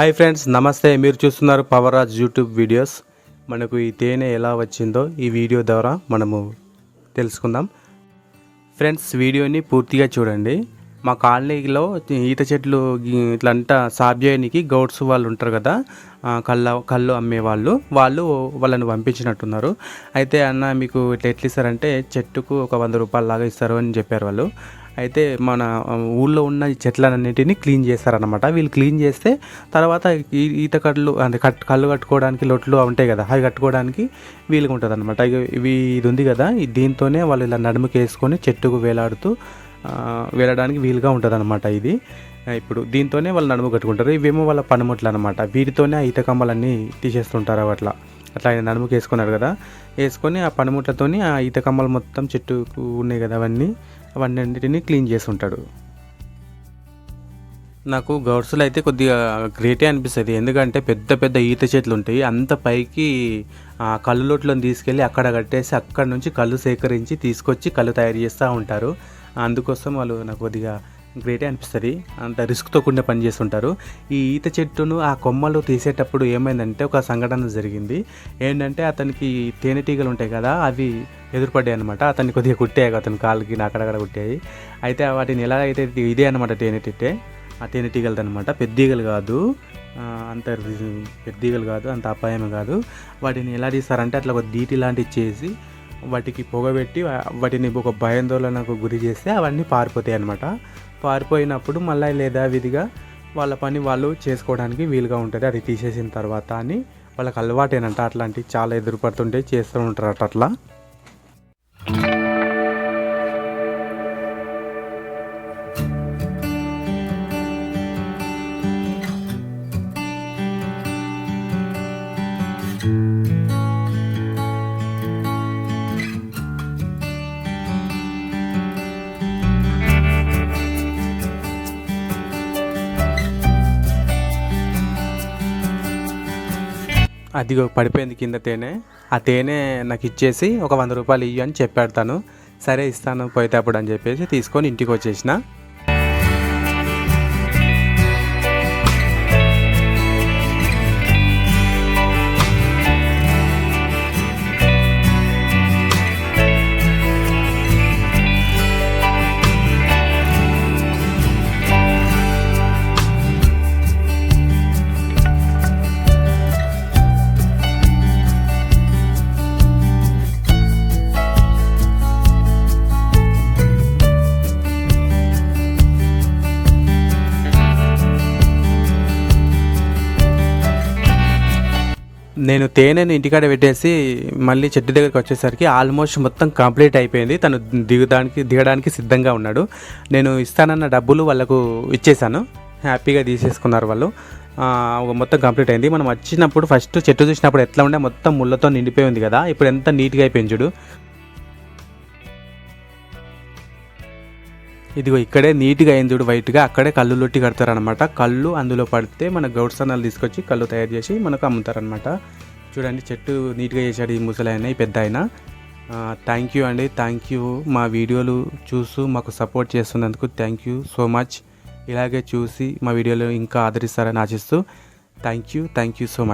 Hi friends నమస్తే. మీరు చూస్తున్నారు పవరాజ్ యూట్యూబ్ వీడియోస్ మనకు ఈ తేనె ఎలా వచ్చిందో ఈ వీడియో ద్వారా మనము తెలుసుకుందాం. ఫ్రెండ్స్ వీడియోని పూర్తిగా చూడండి. మా కాలనీలో ఈత చెట్లు గి- ఇట్లంతా సాగు చేయడానికి గౌడ్స్ వాళ్ళు ఉంటారు కదా కళ్ళ కళ్ళు అమ్మే వాళ్ళు వాళ్ళు వాళ్ళని పంపించినట్టున్నారు. అయితే అన్న మీకు ఇట్లా ఎట్లా ఇస్తారంటే చెట్టుకు ఒక వంద రూపాయల లాగా ఇస్తారు అని చెప్పారు వాళ్ళు. అయితే మన ఊళ్ళో ఉన్న చెట్లన్నిటిని క్లీన్ చేస్తారనమాట వీళ్ళు క్లీన్ చేస్తే తర్వాత ఈ ఈత కళ్ళు అంటే కట్ కళ్ళు కట్టుకోవడానికి లొట్లు ఉంటాయి కదా అవి కట్టుకోవడానికి వీలుగా ఉంటుంది అనమాట ఇవి ఇది ఉంది కదా దీంతోనే వాళ్ళు ఇలా నడుముకి వేసుకొని చెట్టుకు వేలాడుతూ వెళ్ళడానికి వీలుగా ఉంటుంది అనమాట ఇది ఇప్పుడు దీంతోనే వాళ్ళు నడుము కట్టుకుంటారు. ఇవేమో వాళ్ళ పనిముట్లు అనమాట వీటితోనే ఆ ఈత కమ్మలన్నీ తీసేస్తుంటారు అట్లా. అట్లా ఆయన నడుముకి వేసుకున్నారు కదా. వేసుకొని ఆ పనిముట్లతోని ఆ ఈత కమ్మలు మొత్తం చెట్టుకు ఉన్నాయి కదా అవన్నీ. అవన్నింటినీ క్లీన్ క్లీన్ చేస్తుంటాడు. నాకు గౌడ్సులు అయితే కొద్దిగా గ్రేటే అనిపిస్తుంది. ఎందుకంటే పెద్ద పెద్ద ఈత చెట్లు ఉంటాయి. అంత పైకి కళ్ళు లోట్లను తీసుకెళ్ళి అక్కడ కట్టేసి అక్కడ నుంచి కళ్ళు సేకరించి తీసుకొచ్చి కళ్ళు తయారు చేస్తూ ఉంటారు. అందుకోసం వాళ్ళు నాకు కొద్దిగా గ్రేటే అనిపిస్తుంది. అంత రిస్క్తో కూడిన పని చేస్తుంటారు. ఈ ఈత చెట్టును ఆ కొమ్మలు తీసేటప్పుడు ఏమైందంటే ఒక సంఘటన జరిగింది. ఏంటంటే అతనికి తేనెటీగలు ఉంటాయి కదా అవి ఎదురుపడ్డాయి అనమాట అతన్ని కొద్దిగా కుట్టాయి అతని కాళ్ళకి అక్కడక్కడ కుట్టాయి. అయితే వాటిని ఎలా అయితే ఇదే అనమాట తేనెటిట్టే ఆ తేనెటీగలది అనమాట పెద్దీగలు కాదు అంత పెద్దీగలు కాదు అంత అపాయం కాదు. వాటిని ఎలా తీస్తారంటే అట్లా ఒక దీటి లాంటివి చేసి వాటికి పొగబెట్టి వాటిని ఒక భయాందోళనకు గురి చేస్తే అవన్నీ పారిపోతాయి అనమాట పారిపోయినప్పుడు మళ్ళీ లేదా విధిగా వాళ్ళ పని వాళ్ళు చేసుకోవడానికి వీలుగా ఉంటుంది. అది తీసేసిన తర్వాత అని వాళ్ళకి అలవాటేనంట. అట్లాంటివి చాలా ఎదురుపడుతుంటే చేస్తూ ఉంటారు అట్లా. అదిగో పడిపోయింది కింద తేనె. ఆ తేనె నాకు ఇచ్చేసి ఒక వంద రూపాయలు ఇయ్యి అని చెప్పాడు తను. సరే ఇస్తాను పోయేటప్పుడు అని చెప్పేసి తీసుకొని ఇంటికి వచ్చేసిన. నేను తేనెను ఇంటికాడ పెట్టేసి మళ్ళీ చెట్టు దగ్గరికి వచ్చేసరికి ఆల్మోస్ట్ మొత్తం కంప్లీట్ అయిపోయింది. తను దిగడానికి దిగడానికి సిద్ధంగా ఉన్నాడు. నేను ఇస్తానన్న డబ్బులు వాళ్ళకు ఇచ్చేసాను హ్యాపీగా తీసేసుకున్నారు వాళ్ళు. మొత్తం కంప్లీట్ అయింది. మనం వచ్చినప్పుడు ఫస్ట్ చెట్టు చూసినప్పుడు ఎట్లా ఉండే? మొత్తం ముళ్ళతో నిండిపోయి ఉంది కదా. ఇప్పుడు ఎంత నీట్గా అయిపోయింది చూడు. ఇదిగో ఇక్కడే నీట్గా అయింది చూడు వైట్గా అక్కడే కళ్ళు లొట్టి కడతారనమాట కళ్ళు అందులో పడితే మన గౌడ్సనాలు తీసుకొచ్చి కళ్ళు తయారు చేసి మనకు అమ్ముతారనమాట చూడండి చెట్టు నీట్గా చేశాడు ఈ ముసలాయన ఈ పెద్ద ఆయన థ్యాంక్ యూ అండి థ్యాంక్ యూ మా వీడియోలు చూస్తూ మాకు సపోర్ట్ చేస్తున్నందుకు థ్యాంక్ యూ సో మచ్ ఇలాగే చూసి మా వీడియోలు ఇంకా ఆదరిస్తారని ఆశిస్తూ thank you thank you so much